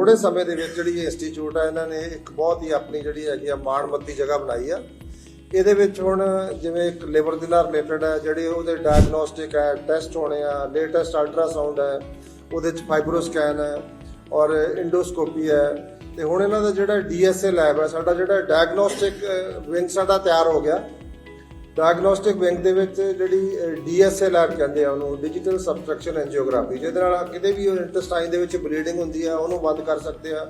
ਥੋੜੇ ਸਮੇਂ ਦੇ ਵਿੱਚ ਜਿਹੜੀ ਇੰਸਟੀਚਿਊਟ ਆ, ਇਹਨਾਂ ਨੇ ਇੱਕ ਬਹੁਤ ਹੀ ਆਪਣੀ ਜਿਹੜੀ ਹੈਗੀ ਆ ਮਾਣਮੱਤੀ ਜਗ੍ਹਾ ਬਣਾਈ ਆ। ਇਹਦੇ ਵਿੱਚ ਹੁਣ ਜਿਵੇਂ ਇੱਕ ਲਿਵਰ ਦੇ ਨਾਲ ਰਿਲੇਟਡ ਹੈ ਜਿਹੜੇ ਉਹਦੇ ਡਾਇਗਨੋਸਟਿਕ ਹੈ ਟੈਸਟ ਹੋਣੇ ਆ ਲੇਟੈਸਟ ਅਲਟਰਾਸਾਊਂਡ ਹੈ ਉਹਦੇ ਚ ਫਾਈਬਰੋਸਕੈਨ ਹੈ ਔਰ ਇੰਡੋਸਕੋਪੀ ਹੈ ਤੇ ਹੁਣ ਇਹਨਾਂ ਦਾ ਜਿਹੜਾ ਡੀਐਸਏ ਲੈਬ ਹੈ ਸਾਡਾ ਜਿਹੜਾ ਡਾਇਗਨੋਸਟਿਕ ਵਿੰਗ ਸਾਡਾ ਤਿਆਰ ਹੋ ਗਿਆ। ਡਾਇਗਨੋਸਟਿਕ ਵਿੰਗ ਦੇ ਵਿੱਚ ਜਿਹੜੀ ਡੀਐਸਏ ਲੈਬ ਕਹਿੰਦੇ ਆ ਉਹਨੂੰ ਡਿਜੀਟਲ ਸਬਸਟ੍ਰਕਚਰ ਐਂਜੀਓਗ੍ਰਾਫੀ ਜਿਹਦੇ ਨਾਲ ਕਿਤੇ ਵੀ ਇੰਟੈਸਟਾਈਨ ਦੇ ਵਿੱਚ ਬਲੀਡਿੰਗ ਹੁੰਦੀ ਆ, ਉਹਨੂੰ ਬੰਦ ਕਰ ਸਕਦੇ ਆ।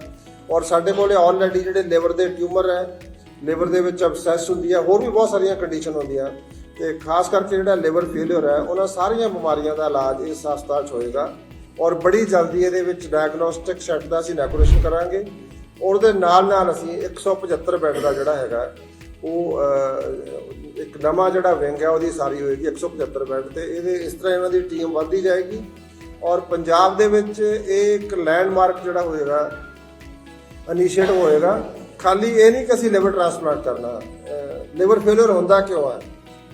ਔਰ ਸਾਡੇ ਕੋਲੇ ਆਲਰੇਡੀ ਜਿਹੜੇ ਲਿਵਰ ਦੇ ਟਿਊਮਰ ਹੈ ਲਿਵਰ ਦੇ ਵਿੱਚ ਅਬਸੈਸ ਹੁੰਦੀ ਆ, ਹੋਰ ਵੀ ਬਹੁਤ ਸਾਰੀਆਂ ਕੰਡੀਸ਼ਨ ਹੁੰਦੀਆਂ। ਤੇ ਖਾਸ ਕਰਕੇ ਜਿਹੜਾ ਲਿਵਰ ਫੇਲਿਅਰ ਹੈ, ਉਹਨਾਂ ਸਾਰੀਆਂ ਬਿਮਾਰੀਆਂ ਦਾ ਇਲਾਜ ਇਸ ਹਸਪਤਾਲ 'ਚ ਹੋਏਗਾ। ਔਰ ਬੜੀ ਜਲਦੀ ਇਹਦੇ ਵਿੱਚ ਡਾਇਗਨੋਸਟਿਕ ਸੈੱਟ ਦਾ ਅਸੀਂ ਇਨੈਗੋਰੇਸ਼ਨ ਕਰਾਂਗੇ। ਔਰ ਉਹਦੇ ਨਾਲ ਨਾਲ ਅਸੀਂ 175 ਬੈੱਡ ਦਾ ਜਿਹੜਾ ਹੈਗਾ ਉਹ ਇੱਕ ਨਵਾਂ ਜਿਹੜਾ ਵਿੰਗ ਹੈ, ਉਹਦੀ ਸਾਰੀ ਹੋਏਗੀ 175 ਬੈੱਡ ਤੇ। ਇਹਦੇ, ਇਸ ਤਰ੍ਹਾਂ ਇਹਨਾਂ ਦੀ ਟੀਮ ਵੱਧਦੀ ਜਾਏਗੀ। ਔਰ ਪੰਜਾਬ ਦੇ ਵਿੱਚ ਇਹ ਇੱਕ ਲੈਂਡਮਾਰਕ ਜਿਹੜਾ ਹੋਏਗਾ ਇਨੀਸ਼ੀਏਟਿਵ ਹੋਏਗਾ। ਖਾਲੀ ਇਹ ਨਹੀਂ ਕਿ ਅਸੀਂ ਲਿਵਰ ਟ੍ਰਾਂਸਪਲਾਂਟ ਕਰਨਾ। ਲਿਵਰ ਫੇਲਿਅਰ ਹੁੰਦਾ ਕਿਉਂ ਹੈ?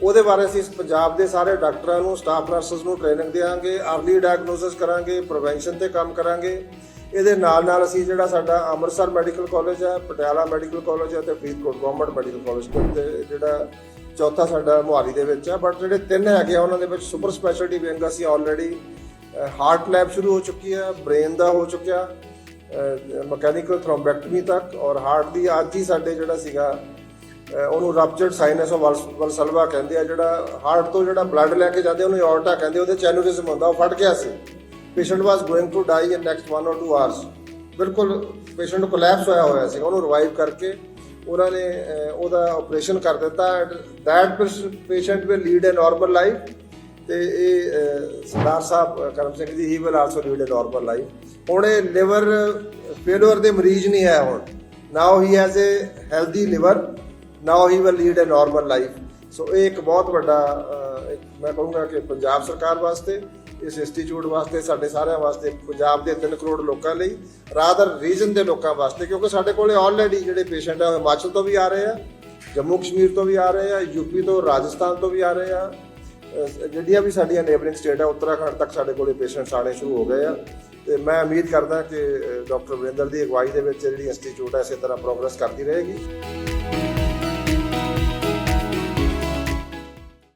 ਉਹਦੇ ਬਾਰੇ ਅਸੀਂ ਪੰਜਾਬ ਦੇ ਸਾਰੇ ਡਾਕਟਰਾਂ ਨੂੰ, ਸਟਾਫ ਨਰਸਸ ਨੂੰ ਟ੍ਰੇਨਿੰਗ ਦੇਵਾਂਗੇ ਅਰਲੀ ਡਾਇਗਨੋਸਿਸ ਕਰਾਂਗੇ ਪ੍ਰੀਵੈਂਸ਼ਨ ਤੇ ਕੰਮ ਕਰਾਂਗੇ। ਇਹਦੇ ਨਾਲ ਨਾਲ ਅਸੀਂ ਜਿਹੜਾ ਸਾਡਾ ਅੰਮ੍ਰਿਤਸਰ ਮੈਡੀਕਲ ਕਾਲਜ ਹੈ, ਪਟਿਆਲਾ ਮੈਡੀਕਲ ਕਾਲਜ ਹੈ ਤੇ ਫਰੀਦਕੋਟ ਗਵਰਨਮੈਂਟ ਮੈਡੀਕਲ ਕਾਲਜ ਤੇ ਜਿਹੜਾ ਚੌਥਾ ਸਾਡਾ ਮੁਹਾਲੀ ਦੇ ਵਿੱਚ ਹੈ। ਬਟ ਜਿਹੜੇ ਤਿੰਨ ਹੈਗੇ ਆ, ਉਹਨਾਂ ਦੇ ਵਿੱਚ ਸੁਪਰ ਸਪੈਸ਼ਲਟੀ ਵਿੰਗ ਅਸੀਂ ਆਲਰੇਡੀ ਹਾਰਟ ਲੈਬ ਸ਼ੁਰੂ ਹੋ ਚੁੱਕੀ ਹੈ ਬ੍ਰੇਨ ਦਾ ਹੋ ਚੁੱਕਿਆ ਮਕੈਨੀਕਲ ਥ੍ਰੋਮਬੈਕਟਮੀ ਤੱਕ ਔਰ ਹਾਰਟ ਦੀ ਅੱਜ ਹੀ ਸਾਡੇ ਜਿਹੜਾ ਸੀਗਾ ਉਹਨੂੰ ਰਪਚਰਡ ਸਾਈਨਸ ਆਫ ਵਲਸਲਵਾ ਕਹਿੰਦੇ ਆ, ਜਿਹੜਾ ਹਾਰਟ ਤੋਂ ਜਿਹੜਾ ਬਲੱਡ ਲੈ ਕੇ ਜਾਂਦੇ ਉਹਨੂੰ ਔਰਟਾ ਕਹਿੰਦੇ ਉਹਦੇ ਚੈਨੂਰਿਜ਼ਮ ਹੁੰਦਾ, ਉਹ ਫਟ ਗਿਆ ਸੀ। Patient was going to die in next 1 or 2 hours ਬਿਲਕੁਲ ਪੇਸ਼ੈਂਟ ਕੋਲੈਪਸ ਹੋਇਆ ਹੋਇਆ ਸੀ ਉਹਨੂੰ ਰਿਵਾਈਵ ਕਰਕੇ ਉਹਨਾਂ ਨੇ ਉਹਦਾ ਆਪਰੇਸ਼ਨ ਕਰ ਦਿੱਤਾ and that patient will lead a normal life ਤੇ ਇਹ Sardar Sahib Karam Singh ji he will also lead a normal life ਹੁਣ ਇਹ ਲਿਵਰ ਫੇਲਿਅਰ ਦੇ ਮਰੀਜ਼ ਨਹੀਂ ਹੈ ਹੁਣ। Now he has a healthy liver now he will lead a normal life so ਇਹ ਇੱਕ ਬਹੁਤ ਵੱਡਾ ਮੈਂ ਕਹੂੰਗਾ ਕਿ ਪੰਜਾਬ ਸਰਕਾਰ ਵਾਸਤੇ ਇਸ ਇੰਸਟੀਚਿਊਟ ਵਾਸਤੇ, ਸਾਡੇ ਸਾਰਿਆਂ ਵਾਸਤੇ, ਪੰਜਾਬ ਦੇ 3 ਕਰੋੜ ਲੋਕਾਂ ਲਈ ਰਾਦਰ ਰੀਜਨ ਦੇ ਲੋਕਾਂ ਵਾਸਤੇ, ਕਿਉਂਕਿ ਸਾਡੇ ਕੋਲੇ ਆਲਰੇਡੀ ਜਿਹੜੇ ਪੇਸ਼ੈਂਟ ਆ, ਉਹ ਹਿਮਾਚਲ ਤੋਂ ਵੀ ਆ ਰਹੇ ਆ, ਜੰਮੂ ਕਸ਼ਮੀਰ ਤੋਂ ਵੀ ਆ ਰਹੇ ਆ ਯੂਪੀ ਤੋਂ, ਰਾਜਸਥਾਨ ਤੋਂ ਵੀ ਆ ਰਹੇ ਆ ਜਿਹੜੀਆਂ ਵੀ ਸਾਡੀਆਂ ਨੇਬਰਿੰਗ ਸਟੇਟ ਆ, ਉੱਤਰਾਖੰਡ ਤੱਕ ਸਾਡੇ ਕੋਲੇ ਪੇਸ਼ੈਂਟਸ ਆਣੇ ਸ਼ੁਰੂ ਹੋ ਗਏ ਆ। ਤੇ ਮੈਂ ਉਮੀਦ ਕਰਦਾ ਕਿ ਡਾਕਟਰ ਵਰਿੰਦਰ ਦੀ ਅਗਵਾਈ ਦੇ ਵਿੱਚ ਜਿਹੜੀ ਇੰਸਟੀਚਿਊਟ ਹੈ ਇਸੇ ਤਰ੍ਹਾਂ ਪ੍ਰੋਗਰੈਸ ਕਰਦੀ ਰਹੇਗੀ।